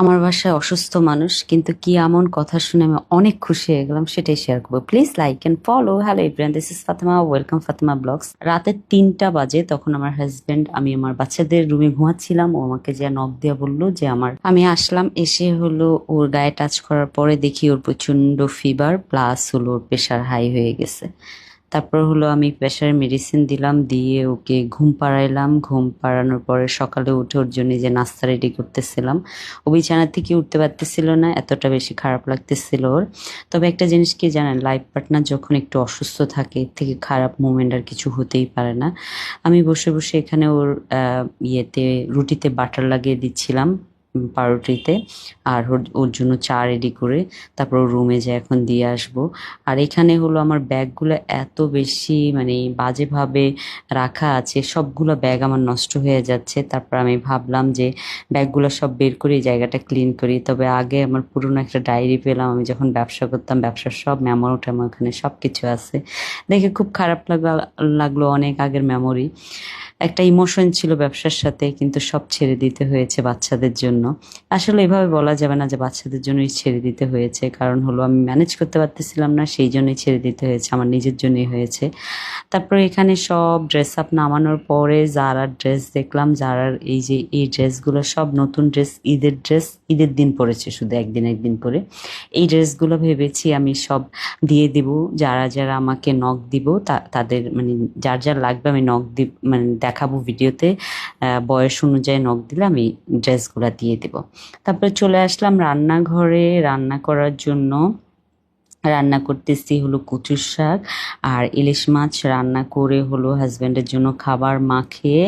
আমার বাসায় অসুস্থ মানুষ, কিন্তু কি এমন কথা শুনে আমি অনেক খুশি হয়ে গেলাম সেটাই শেয়ার করব। Please like and follow hello Ibrahim this is Fatema welcome Fatema blogs রাতের তিনটা বাজে, তখন আমার হাজব্যান্ড আমি আমার বাচ্চাদের রুমে ঘুমাচ্ছিলাম। ও আমাকে যে নক দিয়ে বলল যে আমার, আমি আসলাম, এসে হলো ওর গায়ে টাচ করার পরে দেখি ওর প্রচণ্ড ফিভার প্লাস হলো ওর প্রেশার হাই হয়ে গেছে। তারপর হলো আমি প্রেশারের মেডিসিন দিলাম, দিয়ে ওকে ঘুম পাড়াইলাম। ঘুম পাড়ানোর পরে সকালে উঠে ওর জন্য যে নাস্তা রেডি করতেছিলাম, ও বিছানা থেকে উঠতে পারতেছিল না, এতটা বেশি খারাপ লাগতেছিল ওর। তবে একটা জিনিস কি জানেন লাইফ পার্টনার যখন একটু অসুস্থ থাকে, এর থেকে খারাপ মুমেন্ট আর কিছু হতেই পারে না। আমি বসে বসে এখানে ওর ইয়েতে রুটিতে বাটার লাগিয়ে দিচ্ছিলাম। পাউরুটিতে আর ওর জন্য চা রেডি করে তারপর রুমে যে এখন দিয়ে আসব। আর এখানে হলো আমার ব্যাগগুলো এত বেশি মানে বাজেভাবে রাখা আছে, সবগুলো ব্যাগ আমার নষ্ট হয়ে যাচ্ছে। তারপর আমি ভাবলাম যে ব্যাগগুলো সব বের করে জায়গাটা ক্লিন করি। তবে আগে আমার পুরনো একটা ডায়েরি পেলাম, আমি যখন ব্যবসা করতাম, ব্যবসার সব মেমোরি টেমো এখানে সব কিছু আছে। দেখে খুব খারাপ লাগল লাগল অনেক আগের মেমোরি একটা ইমোশন ছিল ব্যবসার সাথে, কিন্তু সব ছেড়ে দিতে হয়েছে বাচ্চাদের জন্য। আসলে এভাবে বলা যাবে না যে বাচ্চাদের জন্যই ছেড়ে দিতে হয়েছে, কারণ হলো আমি ম্যানেজ করতে পারতেছিলাম না, সেই জন্যই ছেড়ে দিতে হয়েছে, আমার নিজের জন্যই হয়েছে। তারপরে এখানে সব ড্রেস আপ নামানোর পরে যারার ড্রেস দেখলাম যারার এই যে এই ড্রেসগুলো সব নতুন ড্রেস ঈদের ড্রেস ঈদের দিন পরেছে শুধু একদিন একদিন পরে। এই ড্রেসগুলো ভেবেছি আমি সব দিয়ে দিব, যারা যারা আমাকে নখ দিব তাদের মানে যার যার লাগবে আমি নখ দিব মানে দেখাবো ভিডিওতে বয়স অনুযায়ী নখ দিলে আমি ড্রেসগুলো দিয়ে দেবো। তারপরে চলে আসলাম রান্নাঘরে, রান্না করার জন্য রান্না করতেছি হলো কচুর শাক আর ইলিশ মাছ রান্না করে হলো হাজব্যান্ডের জন্য খাবার মাখিয়ে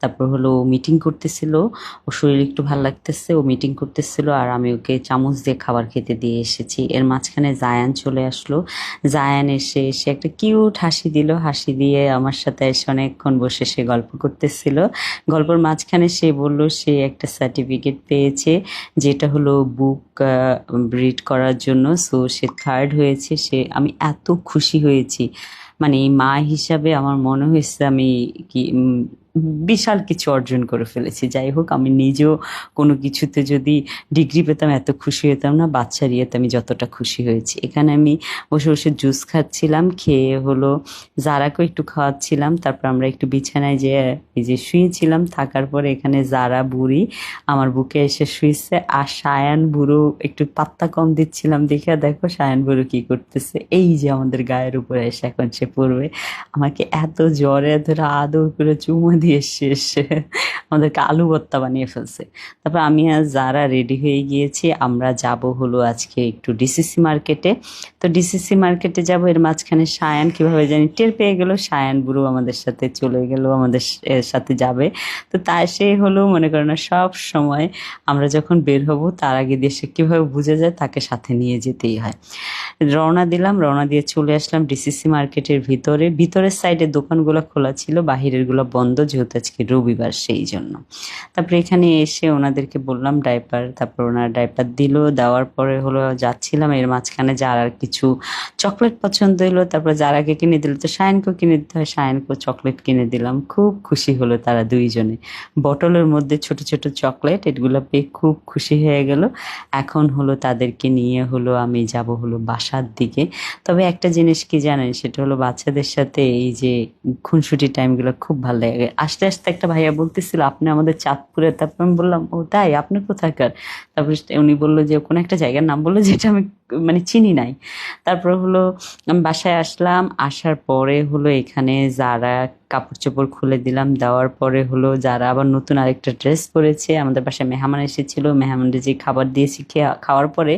তারপর হলো মিটিং করতেছিল। ও শরীর একটু ভালো লাগতেছে, ও মিটিং করতেছিল আর আমি ওকে চামচ দিয়ে খাবার খেতে দিয়ে এসেছি। এর মাঝখানে জায়ান চলে আসলো। জায়ান এসে এসে একটা কিউট হাসি দিল। হাসি দিয়ে আমার সাথে এসে অনেকক্ষণ বসে সে গল্প করতেছিল। গল্পের মাঝখানে সে বলল, সে একটা সার্টিফিকেট পেয়েছে, যেটা হলো বুক রিড করার জন্য। সো সে থার্ড হয়েছে সে আমি এত খুশি হয়েছি। মানে মা হিসাবে আমার মনে হয়েছে আমি কি বিশাল কিছু অর্জন করে ফেলেছি। যাই হোক, আমি নিজেও কোনো কিছুতে যদি ডিগ্রি পেতাম, এত খুশি হতাম না বাচ্চার ইয়েতে আমি যতটা খুশি হয়েছি। এখানে আমি বসে বসে জুস খাচ্ছিলাম, খেয়ে হলো জারাকেও একটু খাওয়াচ্ছিলাম, তারপর আমরা একটু বিছানায় যে, এই যে শুয়েছিলাম, থাকার পরে এখানে জারা বুড়ি আমার বুকে এসে শুয়েছে আর সায়ান বুড়ো একটু পাত্তা কম দিচ্ছিলাম দেখে, দেখো সায়ান বুড়ো কি করতেছে। এই যে আমাদের গায়ের উপরে এসে এখন সে পড়বে। আমাকে এত জ্বরে ধরে আদর করে চুমো দিয়ে শেষ আমাদেরকে আলু ভর্তা বানিয়ে ফেলছে। তারপর আমি আর যারা রেডি হয়ে গিয়েছি, আমরা যাব হলো আজকে একটু ডিসিসি মার্কেটে তো ডিসিসি মার্কেটে যাব, এর মাঝখানে সায়ান, কীভাবে জানি টের পেয়ে গেল, সায়ান বুড়ো আমাদের সাথে চলে গেল, আমাদের সাথে যাবে। তো তাই সে হলো, মনে করো না, সব সময় আমরা যখন বের হব, তার আগে দেশে কীভাবে বুঝে যায়, তাকে সাথে নিয়ে যেতেই হয়। রওনা দিলাম, রওনা দিয়ে চলে আসলাম ডিসিসি মার্কেটের ভিতরে। ভিতরের সাইডে দোকানগুলো খোলা ছিল বাহিরেরগুলো বন্ধ যেহেতু আজকে রবিবার, সেই জন্য। তারপরে এখানে এসে ওনাদেরকে বললাম, ডাইপার, তারপর ওনারা ডাইপার দিল, দেওয়ার পরে হলো যাচ্ছিলাম, এর মাঝখানে যার আর কিছু চকলেট পছন্দ হলো, তারপর যারাকে কিনে দিল, তো সায়নকেও কিনে দিতে হয় সায়নকেও চকলেট কিনে দিলাম। খুব খুশি হলো তারা দুইজনে। বটলের মধ্যে ছোট ছোট চকলেট, এগুলো পেয়ে খুব খুশি হয়ে গেল। এখন হলো তাদেরকে নিয়ে হলো আমি যাব হলো বাসার দিকে। তবে একটা জিনিস কি জানেন, সেটা হলো বাচ্চাদের সাথে এই যে খুনসুটি টাইমগুলো খুব ভালো লাগে। আস্তে আস্তে একটা ভাইয়া বলতেছিল, আপনি আমাদের চাঁদপুরে? তারপর আমি বললাম, ও তাই, আপনি কোথাকার? তারপর উনি বলল যে, কোনো একটা জায়গার নাম বলল যেটা আমি মানে চিনি নাই। তারপর হলো বাসায় আসলাম, আসার পরে হলো এখানে যারা কাপড় চোপড় খুলে দিলাম, দেওয়ার পরে হলো যারা আবার নতুন আরেকটা ড্রেস পরেছে, আমাদের বাসায় মেহমান এসেছিল, মেহমানদের যে খাবার দিয়েছি খাওয়ার পরে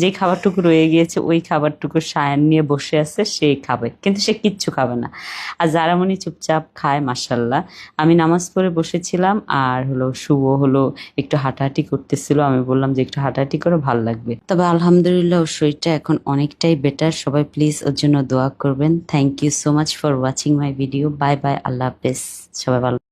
যে খাবারটুকু রয়ে গিয়েছে, ওই খাবারটুকু সায়ান নিয়ে বসে আছে, সে খাবে, কিন্তু সে কিচ্ছু খাবে না। আর যারামণি চুপচাপ খায় মাসাল্লাহ আমি নামাজ পড়ে বসেছিলাম, আর হলো শুভ হলো একটু হাঁটাহাঁটি করতেছিল, আমি বললাম যে একটু হাঁটাহাঁটি করে, ভালো লাগবে। তবে আলহামদুলিল্লাহ শরীরটা এখন অনেকটাই বেটার সবাই প্লিজ ওর জন্য দোয়া করবেন। Thank you so much for watching my video bye bye আল্লাহ হাফেজ। সবাই ভালো